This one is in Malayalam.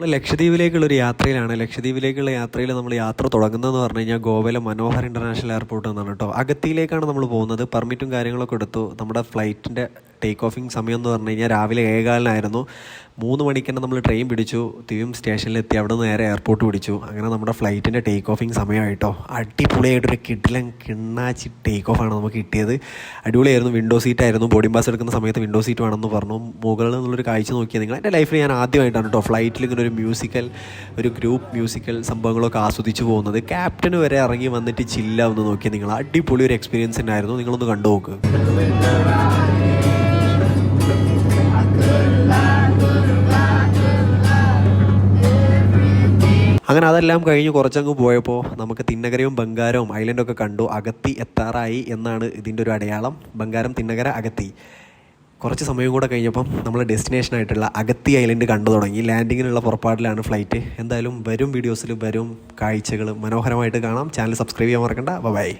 നമ്മൾ ലക്ഷദ്വീപിലേക്കുള്ള ഒരു യാത്രയിലാണ്. ലക്ഷദ്വീപിലേക്കുള്ള യാത്രയിൽ നമ്മൾ യാത്ര തുടങ്ങുന്നതെന്ന് പറഞ്ഞു കഴിഞ്ഞാൽ ഗോവയിലെ മനോഹർ ഇന്റർനാഷണൽ എയർപോർട്ട് എന്നാണ് കേട്ടോ അഗത്തിയിലേക്കാണ് നമ്മൾ പോകുന്നത്. പെർമിറ്റും കാര്യങ്ങളൊക്കെ എടുത്തു. നമ്മുടെ ഫ്ലൈറ്റിന്റെ ടേക്ക് ഓഫിങ് സമയം എന്ന് പറഞ്ഞു കഴിഞ്ഞാൽ രാവിലെ ഏകാലിനായിരുന്നു മൂന്ന് മണിക്ക് തന്നെ നമ്മൾ ട്രെയിൻ പിടിച്ചു. സ്റ്റേഷനിൽ സ്റ്റേഷനിലെത്തി അവിടെ നിന്ന് നേരെ എയർപോർട്ട് പിടിച്ചു. അങ്ങനെ നമ്മുടെ ഫ്ലൈറ്റിന്റെ ടേക്ക് ഓഫിങ് സമയമായിട്ടോ. അടിപൊളിയായിട്ടൊരു കിട്ടിലും കിണ്ണാച്ചി ടേക്ക് ഓഫാണ് നമുക്ക് കിട്ടിയത്. അടിപൊളിയായിരുന്നു. വിൻഡോ സീറ്റായിരുന്നു ബോർഡിംഗ് പാസ് എടുക്കുന്ന സമയത്ത് വിൻഡോ സീറ്റ് വേണമെന്ന് പറഞ്ഞു. മുകളിൽ നിന്നുള്ളൊരു കാഴ്ച നോക്കിയാൽ നിങ്ങൾ എന്റെ ലൈഫിൽ ഞാൻ ആദ്യമായിട്ടാണ് കേട്ടോ ഫ്ലൈറ്റിൽ ഇങ്ങനെ ഒരു മ്യൂസിക്കൽ ഒരു ഗ്രൂപ്പ് മ്യൂസിക്കൽ സംഭവങ്ങളൊക്കെ ആസ്വദിച്ച് പോകുന്നത്. ക്യാപ്റ്റന് വരെ ഇറങ്ങി വന്നിട്ട് ചില്ലാവുന്ന നോക്കിയാൽ നിങ്ങൾ അടിപൊളി ഒരു എക്സ്പീരിയൻസ് ഉണ്ടായിരുന്നു നിങ്ങളൊന്ന് കണ്ടു നോക്ക് അങ്ങനെ അതെല്ലാം കഴിഞ്ഞ് കുറച്ചങ്ങ് പോയപ്പോൾ നമുക്ക് തിന്നകരയും ബംഗാരവും ഐലൻഡൊക്കെ കണ്ടു. അകത്തി എത്താറായി എന്നാണ് ഇതിന്റെ ഒരു അടയാളം. ബംഗാരം തിന്നകര അകത്തി. കുറച്ച് സമയം കൂടെ കഴിഞ്ഞപ്പം നമ്മൾ ഡെസ്റ്റിനേഷനായിട്ടുള്ള അഗത്തി ഐലൻഡ് കണ്ടു തുടങ്ങി. ലാൻഡിങ്ങിനുള്ള പുറപ്പാടിലാണ് ഫ്ലൈറ്റ് എന്തായാലും വരും വീഡിയോസിൽ വരും കാഴ്ചകൾ മനോഹരമായിട്ട് കാണാം. ചാനൽ സബ്സ്ക്രൈബ് ചെയ്യാൻ മറക്കണ്ട. ബൈ